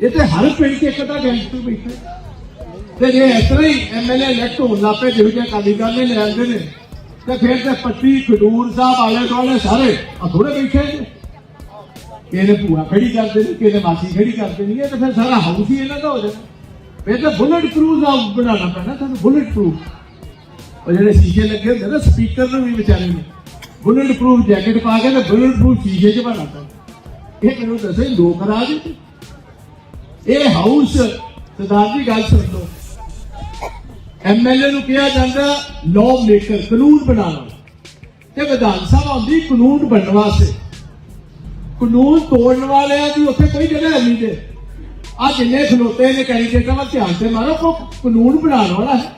ਇਹ ਤੇ ਹਰ ਪਿੰਡ 'ਚ ਇੱਕ ਤਾਂ ਗੈਂਗਸਟਰ ਬੈਠਾ ਤੇ ਜੇ ਇਸ ਤਰ੍ਹਾਂ ਹੀ ਐਮਐਲਏ ਇਲੈਕਟ ਹੋਣ ਲੱਪੇ ਜਿਹੋ ਜਿਹੇ ਅਕਾਲੀ ਦਲ ਨੇ ਲੈ ਨੇ, ਤੇ ਫਿਰ ਤੇ ਪੱਟੀ ਖਡੂਰ ਸਾਹਿਬ ਆਲੇ ਦੁਆਲੇ ਸਾਰੇ ਆ ਥੋੜੇ ਬੈਠੇ ਨੇ। ਕਿਹਨੇ ਭੂਆ ਖੜੀ ਕਰਦੇ ਨੇ ਕਿਹਨੇ ਮਾਸੀ ਖੜੀ ਕਰਦੇ ਨੇ ਇਹ ਫਿਰ ਸਾਰਾ ਹਾਊਸ ਹੀ ਇਹਨਾਂ ਦਾ ਹੋ ਜਾਣਾ। ਫਿਰ ਤਾਂ ਬੁਲਟ ਪ੍ਰੂਫ ਦਾ ਬਣਾਉਣਾ ਪੈਣਾ ਤੁਹਾਨੂੰ ਬੁਲਟ ਪ੍ਰੂਫ ਉਹ ਜਿਹੜੇ ਸ਼ੀਸ਼ੇ ਲੱਗੇ ਹੁੰਦੇ ਨਾ ਸਪੀਕਰ ਨੂੰ ਵੀ ਵਿਚਾਰੇ ਨੇ। ਬੁਲਟ ਪ੍ਰੂਫ ਜੈਕਟ ਪਾ ਕੇ ਤੇ ਬੁਲਟ ਪ੍ਰੂਫ ਸ਼ੀਸ਼ੇ 'ਚ ਬਣਾਤਾ। ਇਹ ਮੈਨੂੰ ਦੱਸੇ ਲੋਕ ਰਾਜ ਇਹ ਹਾਊਸ ਸਰਦਾਰ ਜੀ ਗੱਲ ਸੁਣ ਲਓ। ਐਮਐਲਏ ਨੂੰ ਕਿਹਾ ਜਾਂਦਾ ਲਾਅ ਮੇਕਰ ਕਾਨੂੰਨ ਬਣਾਉਣਾ ਤੇ ਵਿਧਾਨ ਸਭਾ ਹੁੰਦੀ ਕਾਨੂੰਨ ਬਣਨ ਵਾਸਤੇ। ਕਾਨੂੰਨ ਤੋੜਨ ਵਾਲਿਆਂ ਦੀ ਉੱਥੇ ਕੋਈ ਜਗ੍ਹਾ ਨਹੀਂ ਜੇ ਆ ਜਿੰਨੇ ਖਲੋਤੇ ਨੇ ਕੈਂਡੀਡੇਟਾਂ ਦਾ ਧਿਆਨ ਤੇ ਮਾਰੋ ਕੋ ਕਾਨੂੰਨ ਬਣਾਉਣ ਵਾਲਾ ਹੈ।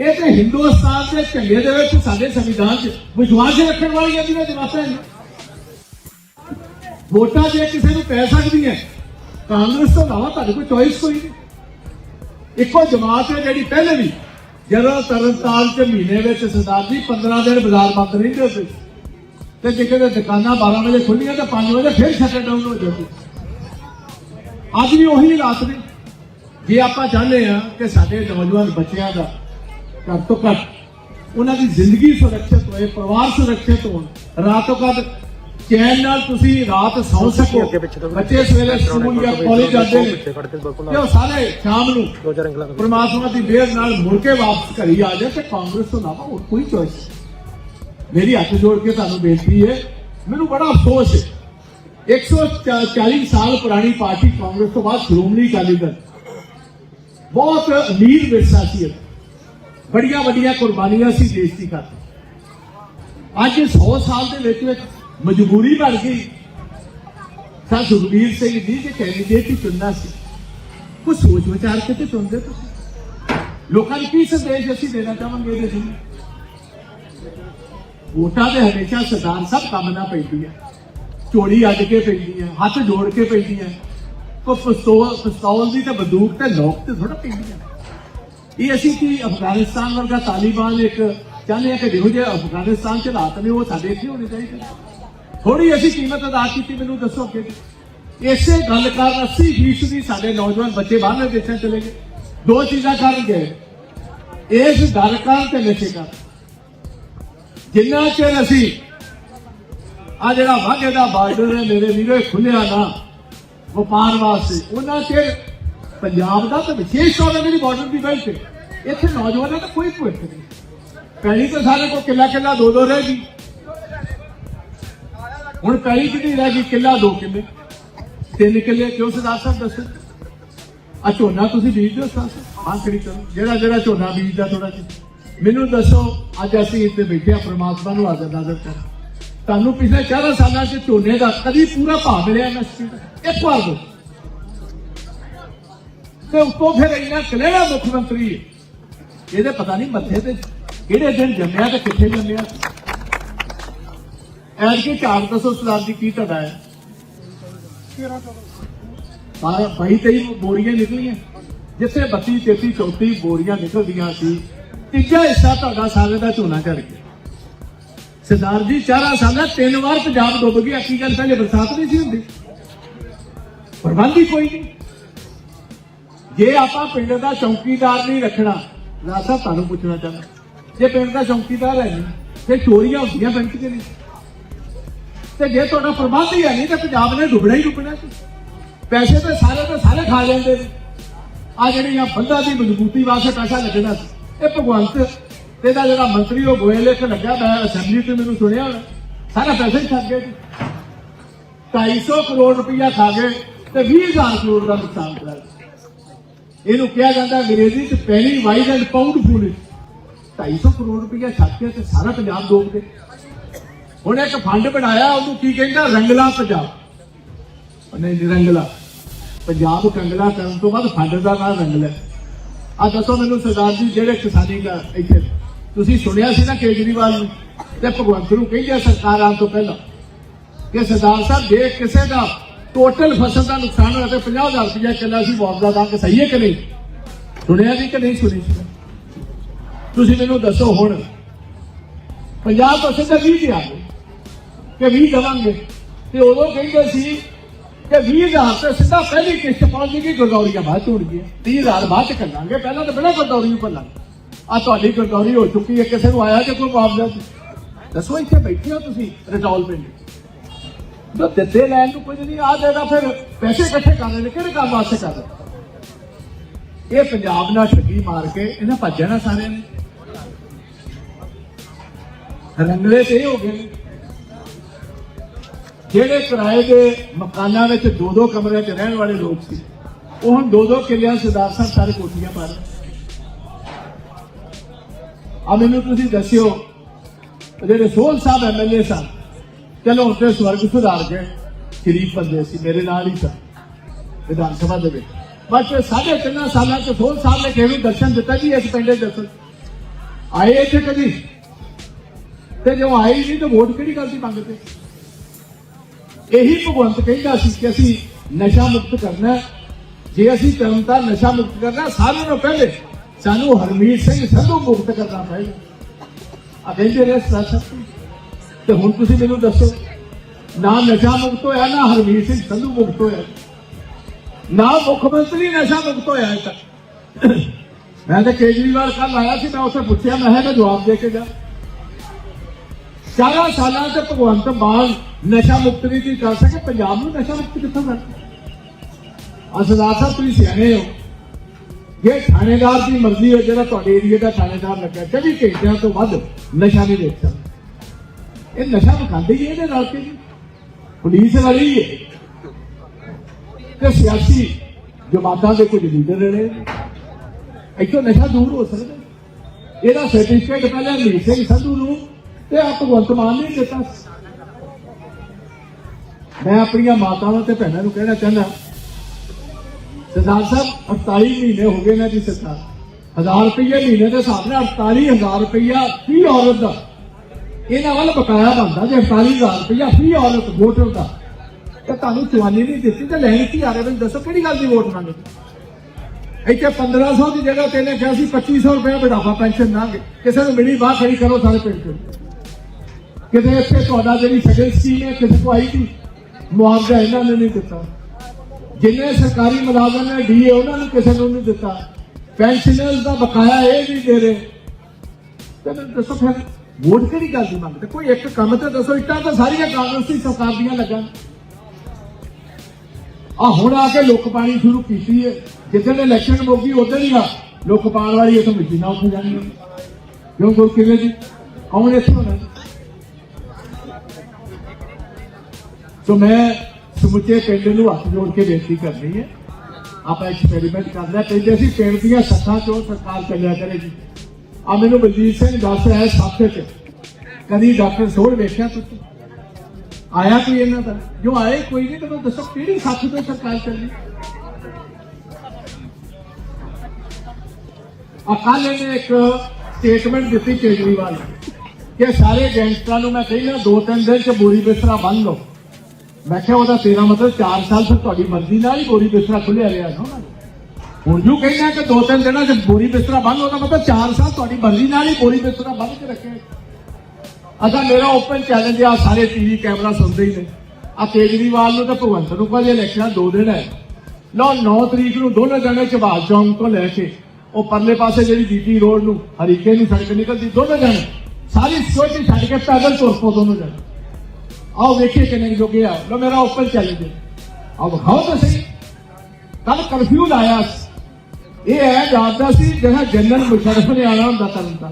ਇਹ ਤੇ ਹਿੰਦੁਸਤਾਨ ਦੇ ਝੰਡੇ ਦੇ ਵਿੱਚ ਸਾਡੇ ਸੰਵਿਧਾਨ 'ਚ ਵਿਸ਼ਵਾਸ ਰੱਖਣ ਵਾਲੀਆਂ ਦੀਆਂ ਜਮਾਤਾਂ ਨੇ। ਵੋਟਾਂ ਜੇ ਕਿਸੇ ਨੂੰ ਪੈ ਸਕਦੀਆਂ। ਕਾਂਗਰਸ ਤੋਂ ਇਲਾਵਾ ਤੁਹਾਡੇ ਕੋਲ ਚੋਇਸ ਕੋਈ ਨਹੀਂ। ਇੱਕੋ ਜਮਾਤ ਹੈ ਜਿਹੜੀ ਪਹਿਲੇ ਵੀ ਜਦੋਂ ਤਰਨਤਾਰਨ ਚ ਮਹੀਨੇ ਵਿੱਚ ਸਰਦਾਰ ਜੀ 15 ਦਿਨ ਬਾਜ਼ਾਰ ਬੰਦ ਰਹਿੰਦੇ ਸੀ ਤੇ ਜੇ ਕਿਤੇ ਦੁਕਾਨਾਂ 12 ਵਜੇ ਖੁੱਲੀਆਂ ਤਾਂ 5 ਵਜੇ ਫਿਰ ਸ਼ਟਰ ਡਾਊਨ ਹੋ ਜਾਂਦੀ। ਅੱਜ ਵੀ ਉਹੀ ਹਾਲਾਤ ਨੇ। ਜੇ ਆਪਾਂ ਚਾਹੁੰਦੇ ਆ ਕਿ ਸਾਡੇ ਨੌਜਵਾਨ ਬੱਚਿਆਂ ਦਾ ਘੱਟ ਤੋਂ ਘੱਟ ਉਹਨਾਂ ਦੀ ਜ਼ਿੰਦਗੀ ਸੁਰੱਖਿਅਤ ਹੋਏ, ਪਰਿਵਾਰ ਸੁਰੱਖਿਅਤ ਹੋਣ, ਰਾਤੋਂ ਰਾਤ ਚੈਨ ਨਾਲ ਤੁਸੀਂ ਰਾਤ ਸੌਂ ਸਕੋ। ਬੱਚੇ ਸਵੇਰੇ ਸਕੂਲ ਜਾਂ ਕਾਲਜ ਜਾਂਦੇ ਨੇ। ਤੇ ਉਹ ਸਾਰੇ ਸ਼ਾਮ ਨੂੰ ਪਰਮਾਤਮਾ ਦੀ ਮਿਹਰ ਨਾਲ ਮੁੜ ਕੇ ਵਾਪਸ ਘਰੀ ਆ ਜਾਏ ਤੇ ਕਾਂਗਰਸ ਤੋਂ ਇਲਾਵਾ ਹੋਰ ਕੋਈ ਚੋਇਸ ਮੇਰੀ ਹੱਥ ਜੋੜ ਕੇ ਤੁਹਾਨੂੰ ਬੇਨਤੀ ਹੈ ਮੈਨੂੰ ਬੜਾ ਅਫਸੋਸ ਹੈ। 140 ਸਾਲ ਪੁਰਾਣੀ ਪਾਰਟੀ ਕਾਂਗਰਸ ਤੋਂ ਬਾਅਦ ਸ਼੍ਰੋਮਣੀ ਅਕਾਲੀ ਦਲ। ਬਹੁਤ ਅਮੀਰ ਵਿਰਸਾ ਸੀ। ਬੜੀਆਂ ਵੱਡੀਆਂ ਕੁਰਬਾਨੀਆਂ ਸੀ ਦੇਸ਼ ਦੀ ਖਾਤਰ। ਅੱਜ 100 ਸਾਲ ਦੇ ਵਿੱਚ ਵਿੱਚ ਮਜਬੂਰੀ ਬਣ ਗਈ। ਸਾ ਸੁਖਬੀਰ ਸਿੰਘ ਜੀ ਦੇ ਕੈਂਡੀਡੇਟ ਹੀ ਚੁਣਨਾ ਸੀ। ਕੁਝ ਸੋਚ ਵਿਚਾਰ ਕੇ ਤੇ ਚੁਣਦੇ ਤੁਸੀਂ? ਲੋਕਾਂ ਨੂੰ ਕੀ ਸੰਦੇਸ਼ ਅਸੀਂ ਦੇਣਾ ਚਾਹਾਂਗੇ ਇਹਦੇ ਲਈ? ਵੋਟਾਂ ਦੇ ਹਮੇਸ਼ਾ ਸਰਦਾਰ ਸਭ ਕੰਮ ਪੈਂਦੀ ਹੈ। ਝੋਲੀ ਅੱਡ ਕੇ ਪੈਂਦੀ ਹੈ, ਹੱਥ ਜੋੜ ਕੇ ਪੈਂਦੀ ਹੈ। ਕੋ ਪਿਸਤੌਲ ਪਿਸਤੌਲ ਦੀ ਤੇ ਬੰਦੂਕ ਤੇ ਲੋਕ ਤੇ ਥੋੜਾ ਪੈਂਦੀ ਹੈ। ਇਹ ਅਸੀਂ ਕੀ ਅਫਗਾਨਿਸਤਾਨ ਵਰਗਾ ਤਾਲਿਬਾਨ ਇੱਕ ਚਾਹੁੰਦੇ ਆ ਕਿ ਜਿਹੋ ਜਿਹੇ ਅਫਗਾਨਿਸਤਾਨ ਚ ਹਾਲਾਤ ਨੇ, ਉਹ ਸਾਡੇ ਇੱਥੇ ਹੋਣੇ ਚਾਹੀਦੇ ਥੋੜੀ ਅਸੀਂ ਕੀਮਤ ਅਦਾ ਕੀਤੀ, ਮੈਨੂੰ ਦੱਸੋ ਕਿ ਇਸੇ ਗੱਲ ਕਾਰਨ 80% ਸਾਡੇ ਨੌਜਵਾਨ ਬੱਚੇ ਬਾਹਰਲੇ ਦੇਸ਼ਾਂ ਚਲੇ ਗਏ। ਦੋ ਚੀਜ਼ਾਂ ਕਾਰਨ ਗਏ। ਇਸ ਗੱਲ ਕਾਰਨ ਤੇ ਨਸ਼ੇ ਕਾਰਨ। ਜਿੰਨਾ ਚਿਰ ਅਸੀਂ ਆ ਜਿਹੜਾ ਵਾਘੇ ਦਾ ਬਾਰਡਰ ਹੈ, ਮੇਰੇ ਵੀਰੋ ਖੁੱਲਿਆ ਨਾ, ਵਪਾਰ ਵਾਸਤੇ, ਉਹਨਾਂ ਚਿਰ ਪੰਜਾਬ ਦਾ ਤਾਂ ਵਿਸ਼ੇਸ਼ ਤੌਰ ਤੇ ਜਿਹੜੀ ਬਾਰਡਰ ਦੀ ਬੈਲਟ ਹੈ। ਇੱਥੇ ਨੌਜਵਾਨਾਂ ਦਾ ਕੋਈ ਭਵਿੱਖ ਨਹੀਂ। ਪਹਿਲੀ ਤਾਂ ਸਾਰੇ ਕੋਲ ਕਿੱਲਾ ਕਿੱਲਾ ਦੋ ਦੋ ਰਹਿ ਗਈ। ਹੁਣ ਪਹਿਲੀ ਕਿੰਨੀ ਰਹਿ ਗਈ? ਕਿੱਲਾ ਦੋ ਕਿੱਲੇ। ਤਿੰਨ ਕਿੱਲੇ, ਕਿਉਂ ਸਰਦਾਰ ਸਾਹਿਬ ਦੱਸੋ? ਆ ਝੋਨਾ ਤੁਸੀਂ ਬੀਜਦੇ ਹੋ ਸਰਦਾਰ ਸਾਹਿਬ। ਹਾਂ ਕਰੀ ਕਰੋ? ਜਿਹੜਾ ਜਿਹੜਾ ਝੋਨਾ ਬੀਜਦਾ ਥੋੜਾ ਜਿਹਾ। ਮੈਨੂੰ ਦੱਸੋ, ਅੱਜ ਅਸੀਂ ਇੱਥੇ ਬੈਠੇ ਆ ਪ੍ਰਮਾਤਮਾ ਨੂੰ ਹਾਜ਼ਰ ਨਾਜ਼ਰ ਕਰ। ਤੁਹਾਨੂੰ ਪਿਛਲੇ 4 ਸਾਲਾਂ ਚ ਝੋਨੇ ਦਾ ਕਦੀ ਪੂਰਾ ਭਾਅ ਮਿਲਿਆ ਐਮਐਸਪੀ ਦਾ ਇੱਕ ਵਾਰ ਦੋ। ਤੇ ਉੱਤੋਂ ਫਿਰ ਇੰਨਾ ਕਲੇਰਾ ਮੁੱਖ ਮੰਤਰੀ ਇਹਦੇ ਪਤਾ ਨਹੀਂ ਮੱਥੇ ਤੇ ਕਿਹੜੇ ਦਿਨ ਜੰਮਿਆ ਤੇ ਕਿੱਥੇ ਜੰਮਿਆ ਐਰ ਕੇ ਚਾਰ ਦੱਸੋ ਸਰਦਾਰ ਜੀ ਕੀ ਤੁਹਾਡਾ ਹੈ? ਬਾਰਾਂ ਬਾਈ ਤੇਈ ਬੋਰੀਆਂ ਨਿਕਲੀਆਂ। ਜਿੱਥੇ 32 33 34 ਬੋਰੀਆਂ ਨਿਕਲਦੀਆਂ ਸੀ, ਤੀਜਾ ਹਿੱਸਾ ਤੁਹਾਡਾ ਸਾਰੇ ਦਾ ਝੋਨਾ ਚੜ ਗਿਆ। ਸਰਦਾਰ ਜੀ, ਚਾਰਾ ਸਾਲਾ ਤਿੰਨ ਵਾਰ ਪੰਜਾਬ ਡੁੱਬ ਗਿਆ। ਕੀ ਗੱਲ ਪਹਿਲੇ ਬਰਸਾਤ ਨਹੀਂ ਸੀ ਹੁੰਦੀ? ਪ੍ਰਬੰਧ ਹੀ ਕੋਈ ਨਹੀਂ। ਜੇ ਆਪਾਂ ਪਿੰਡ ਦਾ ਚੌਕੀਦਾਰ ਨਹੀਂ ਰੱਖਣਾ ਰਾਸਾ ਤੁਹਾਨੂੰ ਪੁੱਛਣਾ ਚਾਹੁੰਦਾ। ਜੇ ਪਿੰਡ ਦਾ ਚੌਕੀਦਾਰ ਹੈ ਨਹੀਂ, ਤੇ ਚੋਰੀਆਂ ਹੁੰਦੀਆਂ ਪਿੰਡ 'ਚ ਕਿ ਨਹੀਂ। ਤੇ ਜੇ ਤੁਹਾਡਾ ਪ੍ਰਬੰਧ ਹੀ ਹੈ ਨਹੀਂ, ਤਾਂ ਪੰਜਾਬ ਨੇ ਡੁੱਬਣਾ ਹੀ ਡੁੱਬਣਾ ਸੀ। ਪੈਸੇ ਤਾਂ ਸਾਰੇ ਤਾਂ ਸਾਰੇ ਖਾ ਲੈਂਦੇ ਨੇ। ਆ ਜਿਹੜੀਆਂ ਬੰਦਾ ਦੀ ਮਜ਼ਬੂਤੀ ਵਾਸਤੇ ਪੈਸਾ ਲੱਗਣਾ ਸੀ। ਇਹ ਭਗਵੰਤ ਤੇ ਦਾ ਜਿਹੜਾ ਮੰਤਰੀ ਉਹ ਗੋਇਲ ਇੱਕ ਲੱਗਿਆ, ਮੈਂ ਅਸੈਂਬਲੀ ਤੇ ਮੈਨੂੰ ਸੁਣਿਆ ਹੋਣਾ। ਸਾਰਾ ਪੈਸਾ ਹੀ ਛੱਡ ਗਏ ਜੀ 250 ਕਰੋੜ ਰੁਪਇਆ ਖਾ ਗਏ ਤੇ 20000 ਕਰੋੜ ਦਾ ਨੁਕਸਾਨ ਕਰਾਇਆ ਇਹਨੂੰ ਕਿਹਾ ਜਾਂਦਾ ਅੰਗਰੇਜ਼ੀ ਚ penny wise and pound fool. 250 crore ਰੁਪਇਆ ਛੱਡ ਕੇ ਤੇ ਸਾਰਾ ਪੰਜਾਬ ਡੋਬ ਦੇ ਹੁਣ ਇੱਕ ਫੰਡ ਬਣਾਇਆ, ਉਹਨੂੰ ਕੀ ਕਹਿੰਦਾ? ਰੰਗਲਾ ਪੰਜਾਬ। ਉਹਨੇ ਨਿਰੰਗਲਾ ਪੰਜਾਬ ਕੰਗਲਾ ਕਰਨ ਤੋਂ ਬਾਅਦ ਫੰਡ ਦਾ ਨਾਮ ਰੰਗਲਾ ਆ ਦੱਸੋ ਮੈਨੂੰ ਸਰਦਾਰ ਜੀ, ਜਿਹੜੇ ਕਿਸਾਨੀ ਦਾ ਇੱਥੇ ਤੁਸੀਂ ਸੁਣਿਆ ਸੀ ਨਾ ਕੇਜਰੀਵਾਲ ਨੂੰ? ਤੇ ਭਗਵੰਤ ਨੂੰ ਕਹਿੰਦੇ ਸਰਕਾਰ ਆਉਣ ਤੋਂ ਪਹਿਲਾਂ ਕਿ ਸਰਦਾਰ ਸਾਹਿਬ, ਜੇ ਕਿਸੇ ਦਾ ਟੋਟਲ ਫਸਲ ਦਾ ਨੁਕਸਾਨ ਹੋਇਆ ਤੇ 50000 ਰੁਪਇਆ ਕਿੱਲਾ ਸੀ ਮੁਆਵਜ਼ਾ ਦਾਂਗੇ, ਸਹੀ ਹੈ ਕਿ ਨਹੀਂ? ਸੁਣਿਆ ਜੀ ਕਿ ਨਹੀਂ ਸੁਣੀ? ਤੁਸੀਂ ਮੈਨੂੰ ਦੱਸੋ ਹੁਣ ਪੰਜਾਬ ਤੋਂ ਸਿੱਧਾ 20 ਤੇ ਕਿ 20 ਦਵਾਂਗੇ। ਤੇ ਉਦੋਂ ਕਹਿੰਦੇ ਸੀ ਕਿ 20000 ਤੇ ਸਿੱਧਾ ਪਹਿਲੀ ਕਿਸ਼ਤ ਪਹੁੰਚ ਜੇਗੀ ਗੁਰਦੌਰੀਆਂ ਬਾਅਦ ਚ ਹੋਣਗੀਆਂ 30000 ਬਾਅਦ ਚ ਕਰਾਂਗੇ ਪਹਿਲਾਂ ਤਾਂ ਬਿਨਾਂ ਗੁਰਦੌਰੀ ਨੂੰ ਭੱਲਾਂਗੇ। ਆ ਤੁਹਾਡੀ ਗੁਰਦੌਰੀ ਹੋ ਚੁੱਕੀ ਹੈ, ਕਿਸੇ ਨੂੰ ਆਇਆ ਜੇ ਕੋਈ ਮੁਆਵਜ਼ਾ ਦੱਸੋ ਇੱਥੇ ਬੈਠੇ ਹੋ ਤੁਸੀਂ ਰਟੌਲ ਪਿੰਡ ਜੋ ਦਿੱਤੇ ਲੈਣ ਨੂੰ ਕੁਝ ਨਹੀਂ ਆ ਦੇਗਾ ਫਿਰ ਪੈਸੇ ਇਕੱਠੇ ਕਰ ਲੈਣੇ ਕਿਹੜੇ ਕੰਮ ਵਾਸਤੇ ਕਰ ਰਹੇ? ਇਹ ਪੰਜਾਬ ਨਾਲ ਛੱਡੀ ਮਾਰ ਕੇ ਇਹਨਾਂ ਭੱਜਣਾ ਸਾਰਿਆਂ ਨੇ। ਰੰਗਲੇ ਤੇ ਹੋ ਗਏ ਜਿਹੜੇ ਕਿਰਾਏ ਦੇ ਮਕਾਨਾਂ ਵਿੱਚ ਦੋ ਦੋ ਕਮਰਿਆਂ 'ਚ ਰਹਿਣ ਵਾਲੇ ਲੋਕ ਸੀ, ਉਹ ਹੁਣ ਦੋ ਦੋ ਕਿਲਿਆਂ ਸਰਦਾਰ ਸਾਹਿਬ ਸਾਰੇ ਕੋਠੀਆਂ ਪਾ ਰਹੇ ਆ ਮੈਨੂੰ ਤੁਸੀਂ ਦੱਸਿਓ, ਜਿਹੜੇ ਸੋਹਲ ਸਾਹਿਬ ਐਮਐਲਏ ਸਨ, ਚਲੋ ਹੁਣ ਤੇ ਸਵਰਗ ਸੁਧਾਰ ਗਏ ਸ਼ਰੀਫ ਬੰਦੇ ਸੀ, ਮੇਰੇ ਨਾਲ ਹੀ ਸਨ, ਵਿਧਾਨ ਸਭਾ ਦੇ ਵਿੱਚ। ਬਸ ਸਾਢੇ ਤਿੰਨਾਂ ਸਾਲਾਂ ਚ ਸੋਹਲ ਸਾਹਿਬ ਨੇ ਕਿਵੇਂ ਦਰਸ਼ਨ ਦਿੱਤਾ ਜੀ ਇਸ ਪਿੰਡੇ ਦਰਸ਼ਨ? ਆਏ ਇੱਥੇ ਕਦੀ? ਤੇ ਜਦੋਂ ਆਏ ਹੀ ਨਹੀਂ ਤਾਂ ਵੋਟ ਕਿਹੜੀ ਗੱਲ ਦੀ ਮੰਗਦੇ? ਇਹੀ ਭਗਵੰਤ ਕਹਿੰਦਾ ਸੀ ਕਿ ਅਸੀਂ ਨਸ਼ਾ ਮੁਕਤ ਕਰਨਾ ਜੇ ਅਸੀਂ ਕਰਮਤਾ ਨਸ਼ਾ ਮੁਕਤ ਕਰਨਾ ਸਾਰਿਆਂ ਨੂੰ ਪਹਿਲੇ ਸਾਨੂੰ ਹਰਮੀਤ ਸਿੰਘ ਸੰਧੂ ਮੁਕਤ ਕਰਨਾ ਪਏਗਾ ਕਹਿੰਦੇ ਰਹੇ ਸਾਥ ਤੇ ਹੁਣ ਤੁਸੀਂ ਮੈਨੂੰ ਦੱਸੋ, ਨਾ ਨਸ਼ਾ ਮੁਕਤ ਹੋਇਆ, ਨਾ ਹਰਮੀਤ ਸਿੰਘ ਸੰਧੂ ਮੁਕਤ ਹੋਇਆ। ਨਾ ਮੁੱਖ ਮੰਤਰੀ ਨਸ਼ਾ ਮੁਕਤ ਹੋਇਆ ਹੈ ਤੱਕ ਮੈਂ ਤਾਂ ਕੇਜਰੀਵਾਲ ਕੱਲ ਆਇਆ ਸੀ, ਮੈਂ ਉਸੇ ਪੁੱਛਿਆ, ਮੈਂ ਕਿਹਾ ਜਵਾਬ ਦੇ ਕੇ ਗਿਆ 14 ਸਾਲਾਂ ਤੋਂ ਭਗਵੰਤ ਮਾਨ ਨਸ਼ਾ ਮੁਕਤ ਨਹੀਂ ਕੀ ਕਰ ਸਕੇ ਪੰਜਾਬ ਨੂੰ ਨਸ਼ਾ ਮੁਕਤ ਕਿੱਥੋਂ ਕਰ ਅਸਦਾਰ ਸਾਹਿਬ ਤੁਸੀਂ ਸਿਆਣੇ ਹੋ। ਜੇ ਥਾਣੇਦਾਰ ਦੀ ਮਰਜ਼ੀ ਹੋ ਜਿਹੜਾ ਤੁਹਾਡੇ ਏਰੀਆ ਦਾ ਥਾਣੇਦਾਰ ਲੱਗਾ 24 ਘੰਟਿਆਂ ਤੋਂ ਵੱਧ ਨਸ਼ਾ ਨਹੀਂ ਦੇਖ ਇਹ ਨਸ਼ਾ ਵਿਖਾਉਂਦੇ ਹੀ ਇਹਦੇ ਨਾਲ ਕੇ? ਪੁਲਿਸ ਵਾਲੀ ਹੈ। ਤੇ ਸਿਆਸੀ ਜਮਾਤਾਂ ਦੇ ਕੁਝ ਲੀਡਰ ਨੇ। ਇੱਥੋਂ ਨਸ਼ਾ ਦੂਰ ਹੋ ਸਕਦਾ। ਇਹਦਾ ਸਰਟੀਫਿਕੇਟ ਪਹਿਲਾਂ ਮੀਸੇ ਸੰਧੂ ਨੂੰ ਤੇ ਆ ਭਗਵੰਤ ਮਾਨ ਨੇ ਦਿੱਤਾ ਮੈਂ ਆਪਣੀਆਂ ਮਾਤਾਵਾਂ ਤੇ ਭੈਣਾਂ ਨੂੰ ਕਹਿਣਾ ਚਾਹੁੰਦਾ ਸਰਦਾਰ ਸਾਹਿਬ 48 ਮਹੀਨੇ ਹੋ ਗਏ ਨੇ ਜੀ ਸਰਕਾਰ। 1000 ਰੁਪਏ ਮਹੀਨੇ ਦੇ ਹਿਸਾਬ ਨਾਲ 48000 ਰੁਪਇਆ ਫੀ ਔਰਤ ਦਾ। ਇਹਨਾਂ ਵੱਲ ਬਕਾਇਆ ਬਣਦਾ ਜੇ 48000 ਰੁਪਇਆ ਫੀ ਔਰਤ ਵੋਟਰ ਦਾ ਤੇ ਤੁਹਾਨੂੰ ਚਵਾਨੀ ਨਹੀਂ ਦਿੱਤੀ ਤੇ ਲੈਣੀ ਕੀ ਆ ਰਹੇ ਮੈਨੂੰ ਦੱਸੋ ਕਿਹੜੀ ਗੱਲ ਦੀ ਵੋਟ ਮੰਗਦੇ? ਇੱਥੇ 1500 ਦੀ ਜਗ੍ਹਾ ਤੇ ਇਹਨੇ ਕਿਹਾ ਸੀ 2500 ਰੁਪਏ ਬੁਢਾਪਾ ਪੈਨਸ਼ਨ ਨਾਂਗੇ ਕਿਸੇ ਨੂੰ ਮਿਲੀ ਬਾਹਰ ਖੜੀ ਕਰੋ ਸਾਰੇ ਪਿੰਡ ਚ। ਕਿਤੇ ਇੱਥੇ ਤੁਹਾਡਾ ਜਿਹੜੀ ਸੈਕੰਡ ਸਕੀਮ ਹੈ ਕਿਸੇ ਕੋ ਆਈ ਸੀ ਮੁਆਵਜ਼ਾ ਇਹਨਾਂ ਨੇ ਨਹੀਂ ਦਿੱਤਾ। ਜਿੰਨੇ ਸਰਕਾਰੀ ਮੁਲਾਜ਼ਮ ਨੇ ਡੀਏ ਉਹਨਾਂ ਨੂੰ ਕਿਸੇ ਨੂੰ ਨਹੀਂ ਦਿੱਤਾ। ਪੈਨਸ਼ਨਰਸ ਦਾ ਬਕਾਇਆ ਇਹ ਨਹੀਂ ਦੇ ਰਹੇ। ਤੇ ਦੱਸੋ ਫਿਰ, ਵੋਟ ਕਿਹੜੀ ਗੱਲ ਦੀ ਮੰਗਦੇ? ਕੋਈ ਇੱਕ ਕੰਮ ਤੇ ਦੱਸੋ, ਇੱਟਾਂ ਤਾਂ ਸਾਰੀਆਂ ਕਾਂਗਰਸ ਦੀ ਸਰਕਾਰ ਦੀਆਂ ਲੱਗਣ। ਆ ਹੁਣ ਆ ਕੇ ਲੁੱਕ ਪਾਣੀ ਸ਼ੁਰੂ ਕੀਤੀ ਹੈ। ਜਿੱਦਣ ਇਲੈਕਸ਼ਨ ਮੋਗੀ, ਉਦੋਂ ਹੀ ਆ ਲੁੱਕ ਪਾਣ ਵਾਲੀ ਇਥੋਂ ਮਸ਼ੀਨਾਂ ਉੱਥੇ ਜਾਣੀਆਂ ਕਿਉਂ, ਕੋਈ ਕਿਵੇਂ ਜੀ ਕੌਣ ਇੱਥੇ ਹੋਣਾ ਸੋ ਮੈਂ ਸਮੁੱਚੇ ਪਿੰਡ ਨੂੰ ਹੱਥ ਜੋੜ ਕੇ ਬੇਨਤੀ ਕਰਨੀ ਹੈ। ਆਪਾਂ ਐਕਸਪੈਰੀਮੈਂਟ ਕਰਨਾ ਕਹਿੰਦੇ ਸੀ ਪਿੰਡ ਦੀਆਂ ਸੱਥਾਂ ਚੋਂ ਸਰਕਾਰ ਚੱਲਿਆ ਕਰੇਗੀ ਆ ਮੈਨੂੰ ਬਲਜੀਤ ਸਿੰਘ ਦੱਸ ਰਿਹਾ ਸੱਥ ਚ। ਕਦੀ ਡਾਕਟਰ ਸੋੜ ਵੇਖਿਆ ਤੁਸੀਂ ਆਇਆ ਕੋਈ ਇਹਨਾਂ ਦਾ? ਜੋ ਆਏ, ਕੋਈ ਨਹੀਂ, ਤਾਂ ਦੱਸੋ ਕਿਹੜੀ ਸੱਥ ਤੋਂ ਸਰਕਾਰ ਚੱਲੀ? ਅਕਾਲ ਨੇ ਇੱਕ ਸਟੇਟਮੈਂਟ ਦਿੱਤੀ ਕੇਜਰੀਵਾਲ ਨੇ ਕਿ ਸਾਰੇ ਗੈਂਗਸਟਰਾਂ ਨੂੰ ਮੈਂ ਕਹਿੰਦਾ ਦੋ ਤਿੰਨ ਦਿਨ ਚ ਬੋਰੀ ਬਿਸਤਰਾ ਬੰਨ ਲਓ। ਮੈਂ ਕਿਹਾ ਉਹਦਾ ਤੇਰਾ ਮਤਲਬ 4 ਸਾਲ ਫਿਰ ਤੁਹਾਡੀ ਮਰਜ਼ੀ ਨਾਲ ਹੀ ਬੋਰੀ ਬਿਸਤਰਾ ਖੁੱਲਿਆ ਰਿਹਾ ਨਾ ਹੁਣ ਜੋ ਕਹਿੰਦਾ ਕਿ ਦੋ ਤਿੰਨ ਦਿਨਾਂ ਚ ਬੋਰੀ ਬਿਸਤਰਾ ਬੰਦ ਉਹਦਾ ਮਤਲਬ 4 ਸਾਲ ਤੁਹਾਡੀ ਮਰਜ਼ੀ ਨਾਲ ਹੀ ਬੋਰੀ ਬਿਸਤਰਾ ਬੰਦ ਕੇ ਰੱਖੇ ਅਸਾਂ ਮੇਰਾ ਓਪਨ ਚੈਲੰਜ ਆ, ਸਾਰੇ ਟੀਵੀ ਕੈਮਰਾ ਸੁਣਦੇ ਹੀ ਨੇ। ਆ ਕੇਜਰੀਵਾਲ ਨੂੰ ਤਾਂ ਭਗਵੰਤ ਨੂੰ ਕਹਿੰਦੇ ਇਲੈਕਸ਼ਨ ਦੋ ਦਿਨ ਹੈ। ਲਓ 9 ਤਰੀਕ ਨੂੰ ਦੋਨੋਂ ਜਣੇ ਚਬਾਲ ਚੌਂਕ ਤੋਂ ਲੈ ਕੇ, ਉਹ ਪਰਲੇ ਪਾਸੇ ਜਿਹੜੀ ਜੀਟੀ ਰੋਡ ਨੂੰ ਹਰੀਕੇ ਨੂੰ ਸੜਕ ਨਿਕਲਦੀ, ਦੋਨੋਂ ਜਣੇ। ਸਾਰੀ ਸਿਕਿਉਰਿਟੀ ਛੱਡ ਕੇ ਪੈਦਲ ਤੁਰ ਪੋ ਦੋਨੋਂ ਜਣੇ। ਆਓ ਵੇਖੀਏ ਕਿੰਨੇ ਜੋਗੇ ਆ। ਲੋ ਮੇਰਾ ਓਪਨ ਚੈਲੰਜ ਹੈ ਆਓ ਵਿਖਾਓ ਤਾਂ ਸਹੀ ਕੱਲ ਕਰਫਿਊ ਲਾਇਆ ਇਹ ਹੈ ਜਾਪਦਾ ਸੀ ਜਿਹੜਾ ਜਨਰਲ ਮੁਸ਼ਰਫ ਨੇ ਆਣਾ ਹੁੰਦਾ ਤਰਨ ਤਾਂ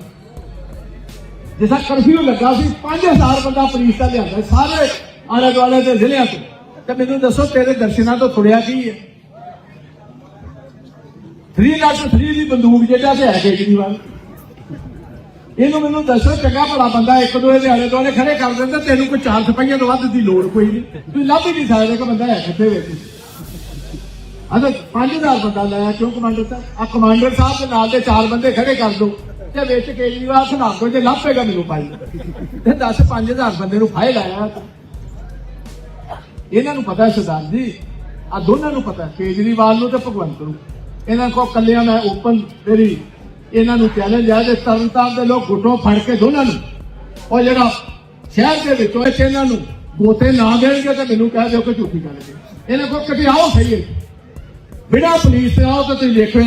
ਜਿਸਾ ਕਰਫਿਊ ਲੱਗਾ ਸੀ 5000 ਬੰਦਾ ਪੁਲਿਸ ਦਾ ਲਿਆਂਦਾ ਸਾਰੇ ਆਲੇ ਦੁਆਲੇ ਦੇ ਜ਼ਿਲ੍ਹਿਆਂ ਤੋਂ। ਤੇ ਮੈਨੂੰ ਦੱਸੋ ਤੇਰੇ ਦਰਸ਼ਨਾਂ ਤੋਂ ਥੁੜਿਆ ਕੀ ਹੈ? 3 ਲੱਖ 3 ਦੀ ਬੰਦੂਕ ਜਿਹੜਾ ਤੇ ਹੈ ਕੇਜਰੀਵਾਲ। ਇਹਨੂੰ ਮੈਨੂੰ ਦੱਸੋ, ਚੰਗਾ ਭਲਾ ਬੰਦਾ ਇੱਕ ਦੋ ਇਹਦੇ ਆਲੇ ਦੁਆਲੇ ਖੜੇ ਕਰ ਦਿੰਦਾ, ਤੈਨੂੰ ਕੋਈ ਚਾਰ ਸਿਪਾਹੀਆਂ ਤੋਂ ਵੱਧ ਦੀ ਲੋੜ ਕੋਈ ਨਹੀਂ। ਤੂੰ ਲੱਭ ਹੀ ਨਹੀਂ ਸਕਦੇ ਕਿ ਬੰਦਾ ਹੈ ਕਿੱਥੇ ਵੇਖ। ਅਗਰ 5000 ਬੰਦਾ ਲਾਇਆ, ਕਿਉਂ ਕਮਾਂਡਰ ਸਾਹਿਬ? ਆ ਕਮਾਂਡਰ ਸਾਹਿਬ ਦੇ ਨਾਲ ਦੇ ਚਾਰ ਬੰਦੇ ਖੜੇ ਕਰ ਦੋ। ਤੇ ਵਿੱਚ ਕੇਜਰੀਵਾਲ ਸੁਣਾ ਦੋ ਜੇ ਲੱਭੇਗਾ ਮੈਨੂੰ ਪਾਈ ਤੇ 10 5000 ਬੰਦੇ ਨੂੰ ਫਾਇਲ ਆਇਆ। ਇਹਨਾਂ ਨੂੰ ਪਤਾ ਸਰਦਾਰ ਜੀ ਆ ਦੋਨਾਂ ਨੂੰ ਪਤਾ ਕੇਜਰੀਵਾਲ ਨੂੰ ਤੇ ਭਗਵੰਤ ਨੂੰ। ਇਹਨਾਂ ਕੋ ਕੱਲਿਆਂ ਮੈਂ ਓਪਨ ਤੇਰੀ ਇਹਨਾਂ ਨੂੰ ਚੈਲੰਜ ਆ ਤੇ ਤਰਨਤਾਰਨ ਦੇ ਲੋਕ ਗੁੱਟੋਂ ਫੜ ਕੇ ਦੋਨਾਂ ਨੂੰ। ਉਹ ਜਿਹੜਾ ਸ਼ਹਿਰ ਦੇ ਵਿੱਚੋਂ ਇਹਨਾਂ ਨੂੰ ਗੋਤੇ ਨਾ ਦੇਣਗੇ ਤਾਂ ਮੈਨੂੰ ਕਹਿ ਦਿਓ ਕਿ ਝੂਠੀ ਗੱਲ ਹੈ ਇਹਨਾਂ ਕੋਲ ਕਦੇ ਸਹੀ ਹੈ ਬਿਨਾਂ ਪੁਲਿਸ ਆਓ ਤਾਂ ਤੁਸੀਂ ਦੇਖੋ